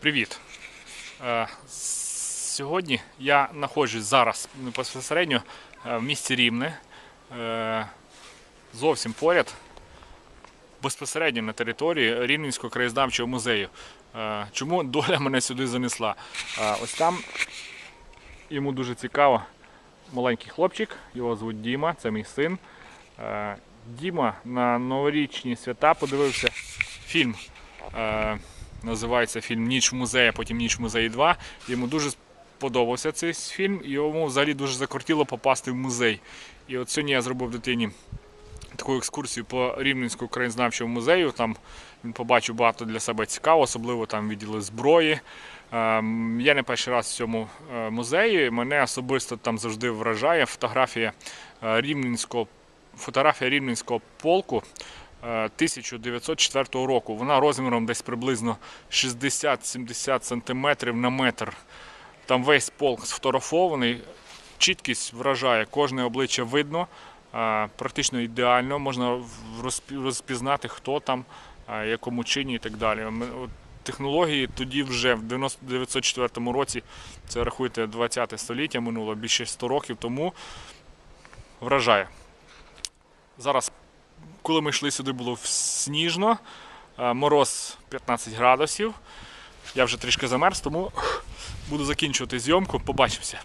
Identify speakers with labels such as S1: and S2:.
S1: Привіт. Е, Сьогодні я знаходжусь зараз безпосередньо е, в місті Рівне. е, Зовсім поряд, безпосередньо на території Рівненського краєзнавчого музею. Чому доля мене сюди занесла? Ось там йому дуже цікаво. Маленький хлопчик, його звуть Діма, це мій син. Діма на новорічні свята подивився фільм. Називається фільм Ніч в музеї, а потім Ніч в музеї 2. Йому дуже сподобався цей фільм, і йому взагалі дуже закортіло попасти в музей. І от сьогодні я зробив дитині таку екскурсію по Рівненському краєзнавчому музею. Там він побачив багато для себе цікавого, особливо там відділи зброї. Ем, Я не перший раз в цьому е, музеї. Мене особисто там завжди вражає фотографія е, Рівненського, фотографія Рівненського полку. Е, 1904 року. Вона розміром десь приблизно 60-70 см на метр. Там весь полк сфотографований. Чіткість вражає, кожне обличчя видно, практично ідеально. Можна розпізнати, хто там, якому чині і так далі. Технології тоді вже в 1904 році, це рахуйте 20 століття минуло, більше 100 років тому. Вражає. Зараз, коли ми йшли сюди, було сніжно, мороз 15 градусів. Я вже трішки замерз, тому буду закінчувати зйомку. Побачимося.